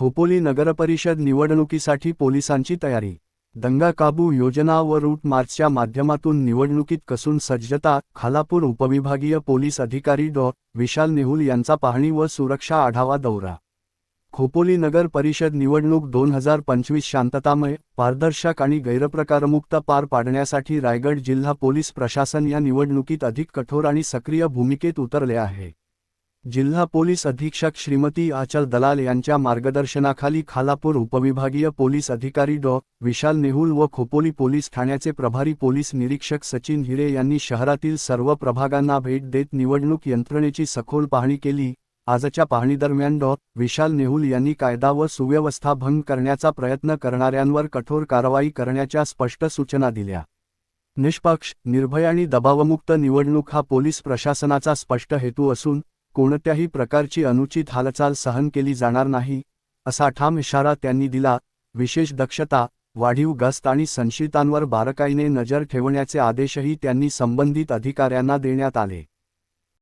खोपोली नगरपरिषद निवडणुकीसाठी पोलिसांची तयारी. दंगा काबू योजना व रूट मार्चच्या माध्यमातून निवडणुकीत कसून सज्जता खालापूर उपविभागीय पोलीस अधिकारी डॉ. विशाल नेहुल यांचा पाहणी व सुरक्षा आढावा दौरा. खोपोली नगर परिषद निवडणूक दोन हजार पंचवीस शांततामय पारदर्शक आणि गैरप्रकारमुक्त पार पाडण्यासाठी रायगड जिल्हा पोलीस प्रशासन या निवडणुकीत अधिक कठोर आणि सक्रिय भूमिकेत उतरले आहे. जिल्हा पोलीस अधीक्षक श्रीमती आचल दलाल यांच्या मार्गदर्शनाखाली खालापूर उपविभागीय पोलीस अधिकारी डॉ. विशाल नेहुल व खोपोली पोलीस ठाण्याचे प्रभारी पोलीस निरीक्षक सचिन हिरे यांनी शहरातील सर्व प्रभागांना भेट देत निवडणूक यंत्रणेची सखोल पाहणी केली. आजच्या पाहणीदरम्यान डॉ. विशाल नेहुल यांनी कायदा व सुव्यवस्था भंग करण्याचा प्रयत्न करणाऱ्यांवर कठोर कारवाई करण्याच्या स्पष्ट सूचना दिल्या. निष्पक्ष निर्भय आणि दबावमुक्त निवडणूक हा पोलीस प्रशासनाचा स्पष्ट हेतू असून कोणत्याही प्रकारची अनुचित हालचाल सहन केली जाणार नाही असा ठाम इशारा त्यांनी दिला. विशेष दक्षता वाढीव गस्त आणि संशयितांवर बारकाईने नजर ठेवण्याचे आदेशही त्यांनी संबंधित अधिकाऱ्यांना देण्यात आले.